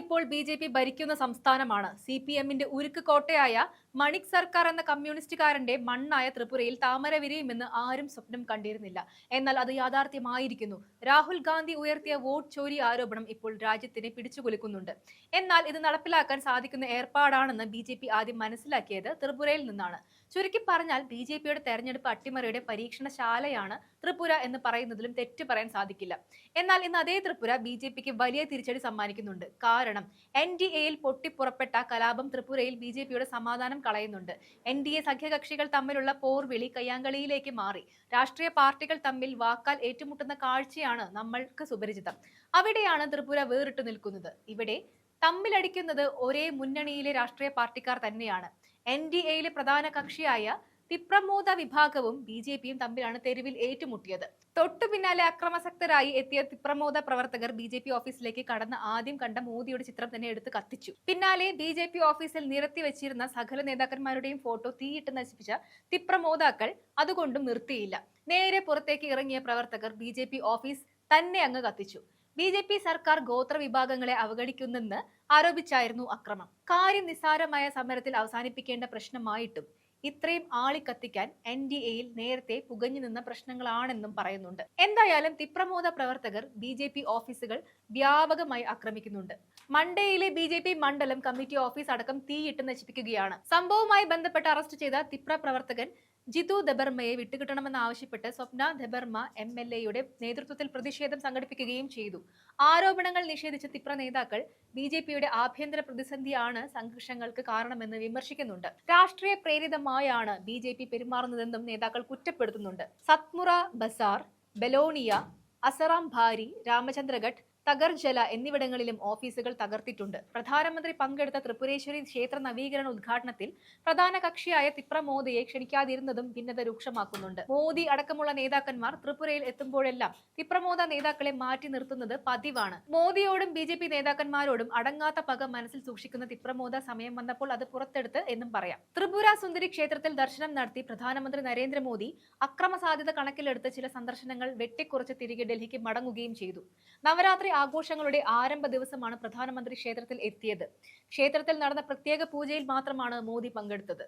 ഇപ്പോൾ ബി ഭരിക്കുന്ന സംസ്ഥാനമാണ്. സി പി എമ്മിന്റെ ഉരുക്ക് കോട്ടയായ മണിക് സർക്കാർ എന്ന കമ്മ്യൂണിസ്റ്റുകാരന്റെ മണ്ണായ ത്രിപുരയിൽ താമര വിരിയുമെന്ന് ആരും സ്വപ്നം കണ്ടിരുന്നില്ല. എന്നാൽ അത് യാഥാർത്ഥ്യമായിരിക്കുന്നു. രാഹുൽ ഗാന്ധി ഉയർത്തിയ വോട്ട് ചോരി ആരോപണം ഇപ്പോൾ രാജ്യത്തിനെ പിടിച്ചുകൊലുക്കുന്നുണ്ട്. എന്നാൽ ഇത് നടപ്പിലാക്കാൻ സാധിക്കുന്ന ഏർപ്പാടാണെന്ന് ബി ജെ പി ആദ്യം മനസ്സിലാക്കിയത് ത്രിപുരയിൽ നിന്നാണ്. ചുരുക്കി പറഞ്ഞാൽ ബി ജെ പിയുടെ തെരഞ്ഞെടുപ്പ് അട്ടിമറിയുടെ പരീക്ഷണശാലയാണ് ത്രിപുര എന്ന് പറയുന്നതിലും തെറ്റ് പറയാൻ സാധിക്കില്ല. എന്നാൽ ഇന്ന് അതേ ത്രിപുര ബി ജെ പിക്ക് വലിയ തിരിച്ചടി സമ്മാനിക്കുന്നുണ്ട്. കാരണം എൻ ഡി എയിൽ പൊട്ടിപ്പുറപ്പെട്ട കലാപം ത്രിപുരയിൽ ബി ജെ പിയുടെ സമാധാനം കളയുന്നുണ്ട്. എൻ ഡി എ സഖ്യകക്ഷികൾ തമ്മിലുള്ള പോർവിളി കയ്യാങ്കളിയിലേക്ക് മാറി. രാഷ്ട്രീയ പാർട്ടികൾ തമ്മിൽ വാക്കാൽ ഏറ്റുമുട്ടുന്ന കാഴ്ചയാണ് നമ്മൾക്ക് സുപരിചിതം. അവിടെയാണ് ത്രിപുര വേറിട്ട് നിൽക്കുന്നത്. ഇവിടെ തമ്മിലടിക്കുന്നത് ഒരേ മുന്നണിയിലെ രാഷ്ട്രീയ പാർട്ടിക്കാർ തന്നെയാണ്. എൻ ഡി എയിലെ പ്രധാന കക്ഷിയായ തിപ്രമോദ വിഭാഗവും ബി ജെ പിയും തമ്മിലാണ് തെരുവിൽ ഏറ്റുമുട്ടിയത്. തൊട്ടു പിന്നാലെ അക്രമാസക്തരായി എത്തിയ തിപ്രമോദ പ്രവർത്തകർ ബി ജെ പി ഓഫീസിലേക്ക് കടന്ന് ആദ്യം കണ്ട മോദിയുടെ ചിത്രം തന്നെ എടുത്ത് കത്തിച്ചു. പിന്നാലെ ബി ജെ പി ഓഫീസിൽ നിരത്തി വെച്ചിരുന്ന സകല നേതാക്കന്മാരുടെയും ഫോട്ടോ തീയിട്ട് നശിപ്പിച്ച തിപ്രമോദാക്കൾ അതുകൊണ്ടും നിർത്തിയില്ല. നേരെ പുറത്തേക്ക് ഇറങ്ങിയ പ്രവർത്തകർ ബി ജെ പി ഓഫീസ് തന്നെ അങ്ങ് കത്തിച്ചു. ബി ജെ പി സർക്കാർ ഗോത്ര വിഭാഗങ്ങളെ അവഗണിക്കുന്നെന്ന് ആരോപിച്ചായിരുന്നു അക്രമം. കാര്യം നിസ്സാരമായ സമരത്തിൽ അവസാനിപ്പിക്കേണ്ട പ്രശ്നമായിട്ടും ഇത്രയും ആളിക്കത്തിക്കാൻ എൻ ഡി എയിൽ നേരത്തെ പുകഞ്ഞു നിന്ന പ്രശ്നങ്ങളാണെന്നും പറയുന്നുണ്ട്. എന്തായാലും തിപ്രമോദ പ്രവർത്തകർ ബി ജെ പി ഓഫീസുകൾ വ്യാപകമായി ആക്രമിക്കുന്നുണ്ട്. മണ്ടയിലെ ബി ജെ പി മണ്ഡലം കമ്മിറ്റി ഓഫീസ് അടക്കം തീയിട്ട് നശിപ്പിക്കുകയാണ്. സംഭവവുമായി ബന്ധപ്പെട്ട് അറസ്റ്റ് ചെയ്ത തിപ്ര പ്രവർത്തകൻ ജിതു ദബർമയെ വിട്ടുകിട്ടണമെന്നാവശ്യപ്പെട്ട് സ്വപ്ന ദബർമ എം എൽ എയുടെ നേതൃത്വത്തിൽ പ്രതിഷേധം സംഘടിപ്പിക്കുകയും ചെയ്തു. ആരോപണങ്ങൾ നിഷേധിച്ച തിപ്ര നേതാക്കൾ ബി ജെ പിയുടെ ആഭ്യന്തര പ്രതിസന്ധിയാണ് സംഘർഷങ്ങൾക്ക് കാരണമെന്ന് വിമർശിക്കുന്നുണ്ട്. രാഷ്ട്രീയ പ്രേരിതമായാണ് ബി ജെ പി പെരുമാറുന്നതെന്നും നേതാക്കൾ കുറ്റപ്പെടുത്തുന്നുണ്ട്. സത്മുറ ബസാർ ബലോണിയ അസറാം ഭാരി രാമചന്ദ്രഘട്ട് തകർജല എന്നിവിടങ്ങളിലും ഓഫീസുകൾ തകർത്തിട്ടുണ്ട്. പ്രധാനമന്ത്രി പങ്കെടുത്ത ത്രിപുരേശ്വരി ക്ഷേത്ര നവീകരണ ഉദ്ഘാടനത്തിൽ പ്രധാന കക്ഷിയായ തിപ്ര മോദിയെ ക്ഷണിക്കാതിരുന്നതും ഭിന്നത രൂക്ഷമാക്കുന്നുണ്ട്. മോദി അടക്കമുള്ള നേതാക്കന്മാർ ത്രിപുരയിൽ എത്തുമ്പോഴെല്ലാം തിപ്രമോദ നേതാക്കളെ മാറ്റി നിർത്തുന്നത് പതിവാണ്. മോദിയോടും ബി നേതാക്കന്മാരോടും അടങ്ങാത്ത പക മനസ്സിൽ സൂക്ഷിക്കുന്ന തിപ്രമോദ സമയം വന്നപ്പോൾ അത് പുറത്തെടുത്ത് എന്നും പറയാം. ത്രിപുര സുന്ദരി ക്ഷേത്രത്തിൽ ദർശനം നടത്തി പ്രധാനമന്ത്രി നരേന്ദ്രമോദി അക്രമ സാധ്യത കണക്കിലെടുത്ത് ചില സന്ദർശനങ്ങൾ വെട്ടിക്കുറച്ച് തിരികെ ഡൽഹിക്ക് മടങ്ങുകയും ചെയ്തു. നവരാത്രി ആഘോഷങ്ങളുടെ ആരംഭ ദിവസമാണ് പ്രധാനമന്ത്രി ക്ഷേത്രത്തിൽ എത്തിയത്. ക്ഷേത്രത്തിൽ നടന്ന പ്രത്യേക പൂജയിൽ മാത്രമാണ് മോദി പങ്കെടുത്തത്.